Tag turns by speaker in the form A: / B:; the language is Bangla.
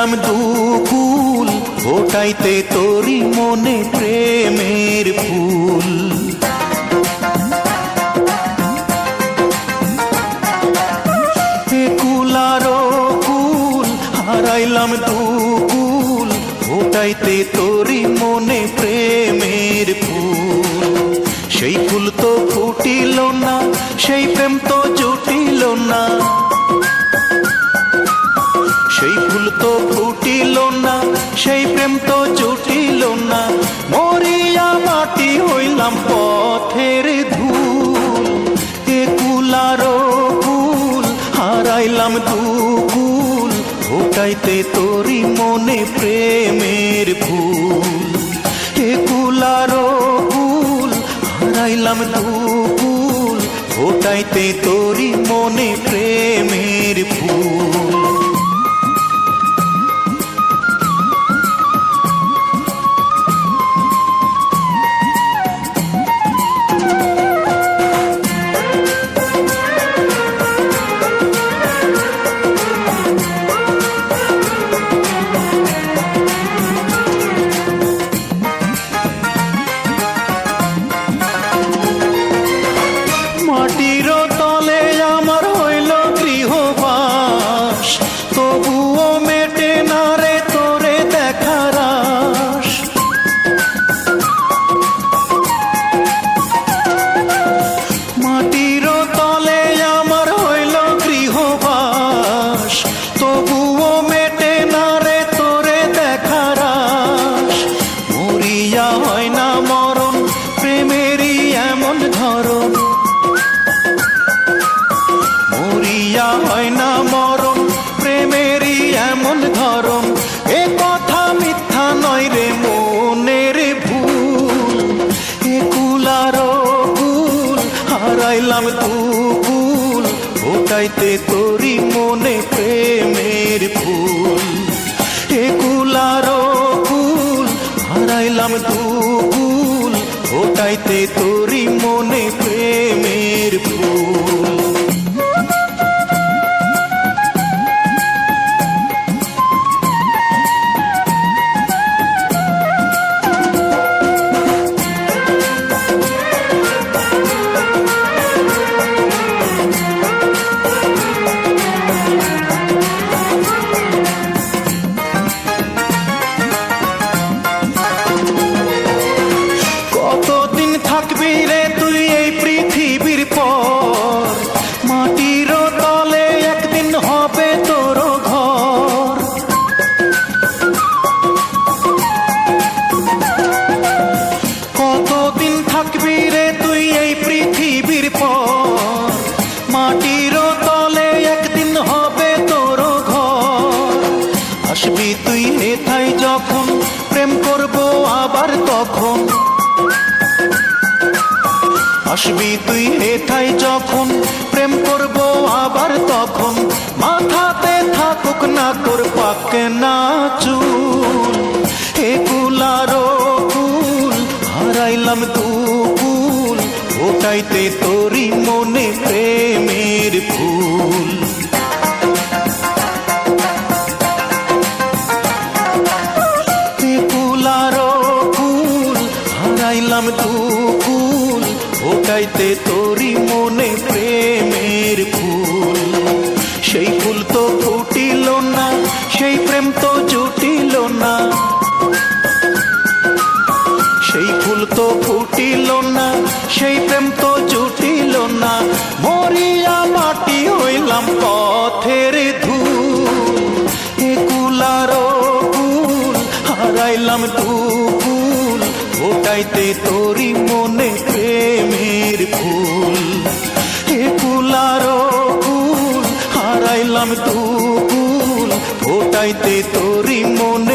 A: হারাইলাম দুকুল ওটাইতে তোরি মনে প্রেমের ফুল। হারাইলাম ওটাইতে তোরি মনে প্রেমের ফুল। সেই ফুল তো ফুটিল না, সেই প্রেম তো জুটিল না। সেই ফুল তো ফুটিল না, সেই প্রেম তো জুটিল না। মরিয়া মাটি হইলাম পথের ধূল, এ কুলারো কুল হারাইলাম দুকুল ওটাইতে তোরি মনে প্রেমের ফুল, এ কুলারো কুল হারাইলাম দুকুল ওটাইতে তোরি ওটাইতে তোরি থাকবি রে আসবি তুই হেথাই যখন, প্রেম করব আবার তখন। মাথাতে থাকুক না তোর পাকে না চুল। হে কুলারো কুল হারাইলাম দুকুল ওটাইতে তোরি মনে প্রেমের ফুল। কুল হারাইলাম দুকুল ওটাইতে তোরি মনে প্রেমের ফুল। সেই ফুল তো ফুটিল না, সেই প্রেম তো জুটিল না। সেই ফুল তো ফুটিল না, সেই প্রেম তো জুটিল না। মরিয়া মাটি হইলাম পথের ধূল। এ কুলারো কুল হারাইলাম দুকুল ওটাইতে তোরি মনে প্রেমের ফুল। এ ফুলার ফুল হারাইলাম তুকুল ফোটাইতে তোরি মনে